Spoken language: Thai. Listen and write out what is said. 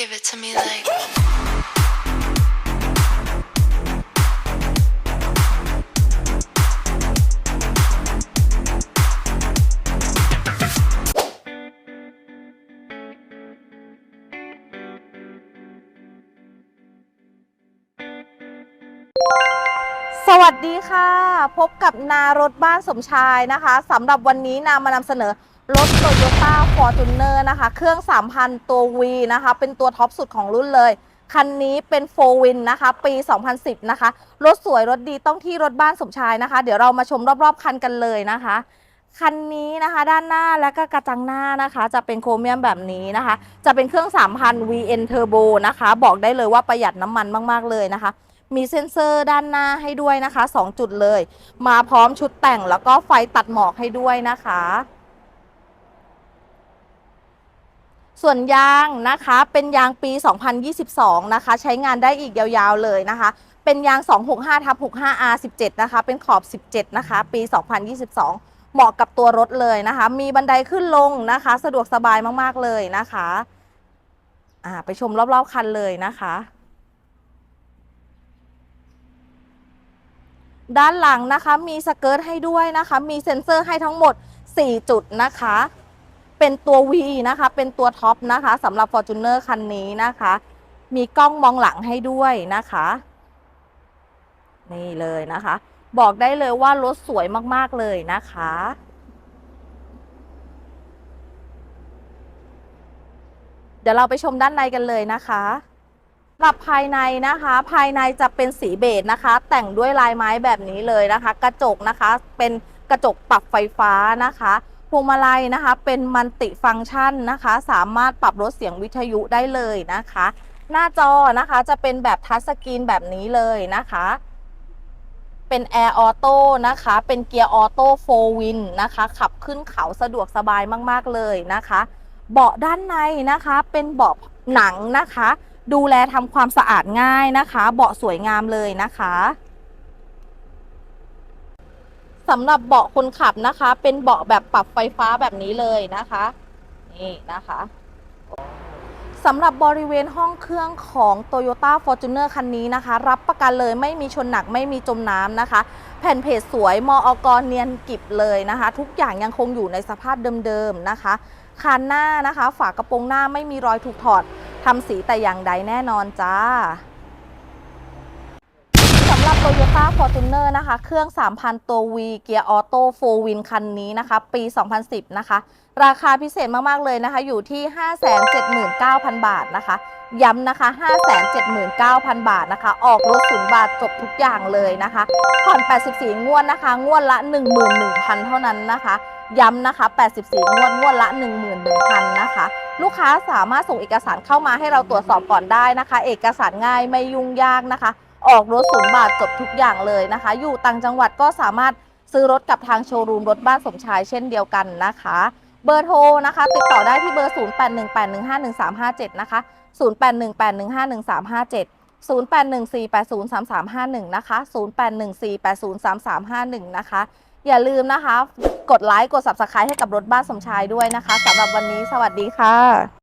Give it to me like. สวัสดีค่ะ พบกับนารถบ้านสมชายนะคะสำหรับวันนี้นามานำเสนอ รถ Toyota Fortuner นะคะ เครื่อง 3,000 ตัว V นะคะ เป็นตัวท็อปสุดของรุ่นเลย คันนี้เป็น 4 Win นะคะ ปี 2010 นะคะ รถสวยรถดีต้องที่รถบ้านสมชายนะคะ เดี๋ยวเรามาชมรอบๆ คันกันเลยนะคะ คันนี้นะคะด้านหน้าและก็กระจังหน้านะคะ จะเป็นโครเมียมแบบนี้นะคะ จะเป็นเครื่อง 3,000 VN Turbo นะคะ บอกได้เลยว่าประหยัดน้ำมันมากๆเลยนะคะมีเซ็นเซอร์ด้านหน้าให้ด้วยนะคะ 2 จุดเลย มาพร้อมชุดแต่งแล้วก็ไฟตัดหมอกให้ด้วยนะคะ ส่วนยางนะคะเป็นยางปี 2022 นะคะ ใช้งานได้อีกยาวๆเลยนะคะ เป็นยาง 265ทับ 65R17 นะคะ เป็นขอบ 17 นะคะ ปี 2022 เหมาะกับตัวรถเลยนะคะ มีบันไดขึ้นลงนะคะ สะดวกสบายมากๆเลยนะคะอ่าไปชมรอบๆคันเลยนะคะ ด้านหลังนะคะมีสเกิร์ตให้ด้วยนะคะ มีเซ็นเซอร์ให้ทั้งหมด 4 จุดนะคะ เป็นตัว V นะคะ เป็นตัวท็อปนะคะสำหรับ Fortuner คันนี้นะคะ มีกล้องมองหลังให้ด้วยนะคะ นี่เลยนะคะ บอกได้เลยว่ารถสวยมากๆเลยนะคะเดี๋ยวเราไปชมด้านในกันเลยนะคะหรับภายในนะคะ ภายในจะเป็นสีเบจนะคะ แต่งด้วยลายไม้แบบนี้เลยนะคะ กระจกนะคะ เป็นกระจกปรับไฟฟ้านะคะ พวงมาลัยนะคะ เป็นมัลติฟังก์ชันนะคะ สามารถปรับลดเสียงวิทยุได้เลยนะคะ หน้าจอนะคะจะเป็นแบบทัชสกรีนแบบนี้เลยนะคะ เป็นแอร์ออโต้นะคะ เป็นเกียร์ออโต้โฟวินนะคะ ขับขึ้นเขาสะดวกสบายมากๆเลยนะคะ เบาะด้านในนะคะ เป็นเบาะหนังนะคะ ดูแลทำความสะอาดง่ายนะคะ เบาะสวยงามเลยนะคะ สำหรับเบาะคนขับนะคะ เป็นเบาะแบบปรับไฟฟ้าแบบนี้เลยนะคะ นี่นะคะสำหรับบริเวณห้องเครื่องของ Toyota Fortuner คันนี้นะคะ รับประกันเลยไม่มีชนหนักไม่มีจมน้ำนะคะ แผ่นเพจสวยมออกเนียนกิบเลยนะคะ ทุกอย่างยังคงอยู่ในสภาพเดิมๆนะคะคานหน้านะคะ ฝากระโปรงหน้าไม่มีรอยถูกถอดทำสีแต่อย่างใดแน่นอนจ้า Toyota Fortuner นะคะ เครื่อง 3,000 ตัว V เกียร์ออโต้4 Win คันนี้นะคะ ปี 2010 นะคะ ราคาพิเศษมาก ๆ เลยนะคะ อยู่ที่ 579,000 บาทนะคะ ย้ำนะคะ 579,000 บาทนะคะ ออกรถศูนย์บาทจบทุกอย่างเลยนะคะผ่อน 84 งวดนะคะ งวดละ 11,000 เท่านั้นนะคะย้ำนะคะ 84 งวด งวดละ 11,000 นะคะ ลูกค้าสามารถส่งเอกสารเข้ามาให้เราตรวจสอบก่อนได้นะคะ เอกสารง่ายไม่ยุ่งยากนะคะ ออกรถศูนย์บาทจบทุกอย่างเลยนะคะ อยู่ต่างจังหวัดก็สามารถซื้อรถกับทางโชว์รูมรถบ้านสมชายเช่นเดียวกันนะคะ เบอร์โทรนะคะ ติดต่อได้ที่เบอร์ 0818151357 นะคะ 0818151357 0814803351 นะคะ 0814803351 นะคะ อย่าลืมนะคะ กดไลค์ กด subscribe ให้กับรถบ้านสมชายด้วยนะคะสำหรับวันนี้สวัสดีค่ะ